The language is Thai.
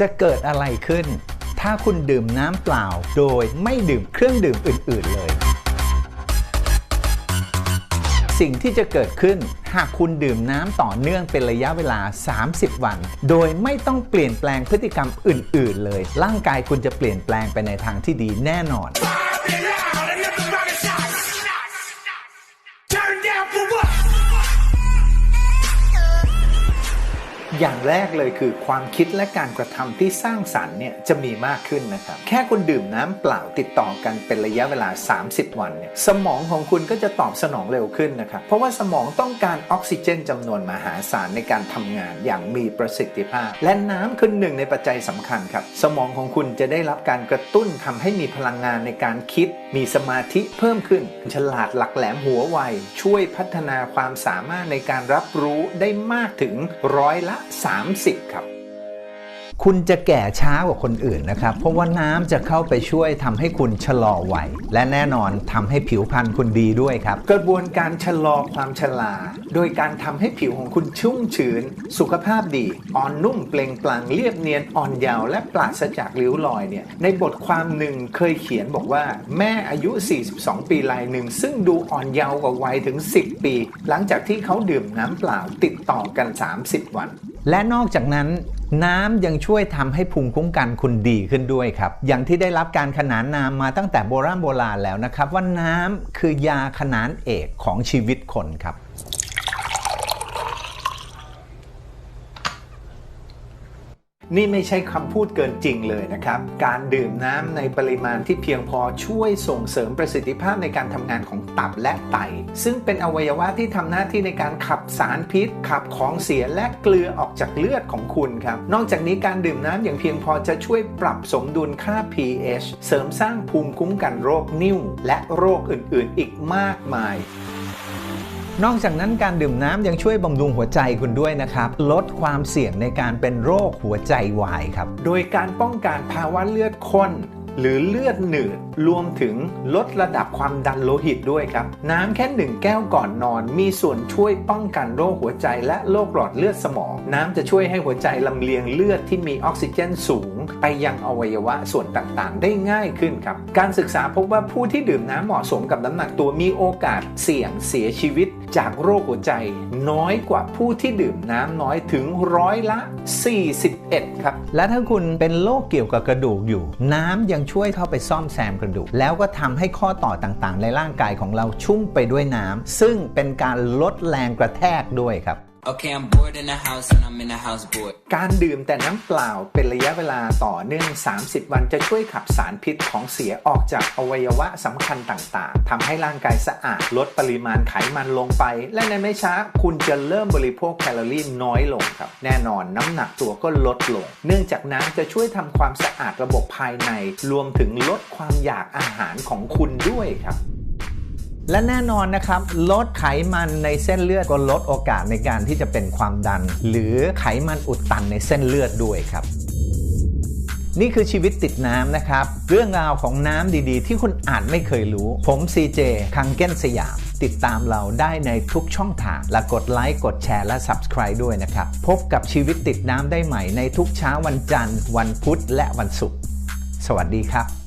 จะเกิดอะไรขึ้น ถ้าคุณดื่มน้ำเปล่าโดยไม่ดื่มเครื่องดื่มอื่น ๆ เลย สิ่งที่จะเกิดขึ้นหากคุณดื่มน้ำต่อเนื่องเป็นระยะเวลา 30 วัน โดยไม่ต้องเปลี่ยนแปลงพฤติกรรมอื่น ๆ เลย ร่างกายคุณจะเปลี่ยนแปลงไปในทางที่ดีแน่นอน อย่างแรกเลยคือความคิดและการกระทำที่สร้างสรรค์เนี่ยจะมีมากขึ้นนะครับ แค่คุณดื่มน้ำเปล่าติดต่อกันเป็นระยะเวลา 30 วันเนี่ยสมองของคุณก็จะตอบสนองเร็วขึ้นนะครับ เพราะว่าสมองต้องการออกซิเจนจำนวนมหาศาลในการทำงานอย่างมีประสิทธิภาพ และน้ำคือหนึ่งในปัจจัยสำคัญครับ สมองของคุณจะได้รับการกระตุ้นทำให้มีพลังงานในการคิด มีสมาธิเพิ่มขึ้น ฉลาดหลักแหลมหัวไวช่วยพัฒนาความสามารถในการรับรู้ได้มากถึงร้อยละ30 ครับ คุณจะแก่ช้ากว่าคนอื่นนะครับ เพราะว่าน้ำจะเข้าไปช่วยทำให้คุณชะลอวัยและแน่นอนทำให้ผิวพรรณคุณดีด้วยครับ กระบวนการชะลอความชราโดยการทำให้ผิวของคุณชุ่มชื้น สุขภาพดี อ่อนนุ่มเปล่งปลั่งเรียบเนียนอ่อนเยาว์และปราศจากริ้วรอยเนี่ย ในบทความหนึ่งเคยเขียนบอกว่า แม่อายุ 42 ปีรายหนึ่ง ซึ่งดูอ่อนเยาว์กว่าวัยถึง 10 ปี หลังจากที่เขาดื่มน้ำเปล่าติดต่อกัน 30 วัน และนอกจากนั้นน้ำยังช่วยทำให้ภูมิคุ้มกันคุณดีขึ้นด้วยครับ อย่างที่ได้รับการขนานนามมาตั้งแต่โบราณโบราณแล้วนะครับ ว่าน้ำคือยาขนานเอกของชีวิตคนครับ นี่ไม่ใช่คำพูดเกินจริงเลยนะครับ การดื่มน้ำในปริมาณที่เพียงพอช่วยส่งเสริมประสิทธิภาพในการทำงานของตับและไต ซึ่งเป็นอวัยวะที่ทำหน้าที่ในการขับสารพิษ ขับของเสียและเกลือออกจากเลือดของคุณครับ นอกจากนี้การดื่มน้ำอย่างเพียงพอจะช่วยปรับสมดุลค่า pH เสริมสร้างภูมิคุ้มกันโรคนิ่ว และโรคอื่นๆ อีกมากมาย นอกจากนั้นการดื่มน้ำยังช่วยบำรุงหัวใจคุณด้วยนะครับ ลดความเสี่ยงในการเป็นโรคหัวใจวายครับ โดยการป้องกันภาวะเลือดข้นหรือเลือดหนืดรวมถึงลดระดับความดันโลหิตด้วยครับ น้ำแค่หนึ่งแก้วก่อนนอน มีส่วนช่วยป้องกันโรคหัวใจและโรคหลอดเลือดสมอง น้ำจะช่วยให้หัวใจลำเลียงเลือดที่มีออกซิเจนสูง ไปยังอวัยวะส่วนต่างๆ ได้ง่ายขึ้นครับ การศึกษาพบว่าผู้ที่ดื่มน้ำเหมาะสมกับน้ำหนักตัวมีโอกาสเสี่ยงเสียชีวิตจากโรคหัวใจน้อยกว่าผู้ที่ดื่มน้ำน้อยถึงร้อยละ 41 ครับ และถ้าคุณเป็นโรคเกี่ยวกับกระดูกอยู่ น้ำยังช่วยเข้าไปซ่อมแซมกระดูก แล้วก็ทำให้ข้อต่อต่างๆ ในร่างกายของเราชุ่มไปด้วยน้ำซึ่งเป็นการลดแรงกระแทกด้วยครับ Okay, I'm bored in the house and I'm in the house bored. การดื่มแต่น้ำเปล่าเป็นระยะเวลาต่อเนื่อง 30 วันจะช่วยขับสารพิษของเสียออกจากอวัยวะสำคัญต่างๆทำให้ร่างกายสะอาดลดปริมาณไขมันลงไป และในไม่ช้าคุณจะเริ่มบริโภคแคลอรี่น้อยลงครับ แน่นอนน้ำหนักตัวก็ลดลง เนื่องจากน้ำจะช่วยทำความสะอาดระบบภายใน รวมถึงลดความอยากอาหารของคุณด้วยครับ และแน่นอนนะครับ ลดไขมันในเส้นเลือดก็ลดโอกาสในการที่จะเป็นความดัน หรือไขมันอุดตันในเส้นเลือดด้วยครับ นี่คือชีวิตติดน้ำนะครับ เรื่องราวของน้ำดีๆ ที่คุณอาจไม่เคยรู้ ผม CJ คังเก้นสยาม ติดตามเราได้ในทุกช่องทาง และกดไลค์ กดแชร์และ Subscribe ด้วยนะครับ พบกับชีวิตติดน้ำได้ใหม่ในทุกเช้าวันจันทร์ วันพุธและวันศุกร์สวัสดีครับ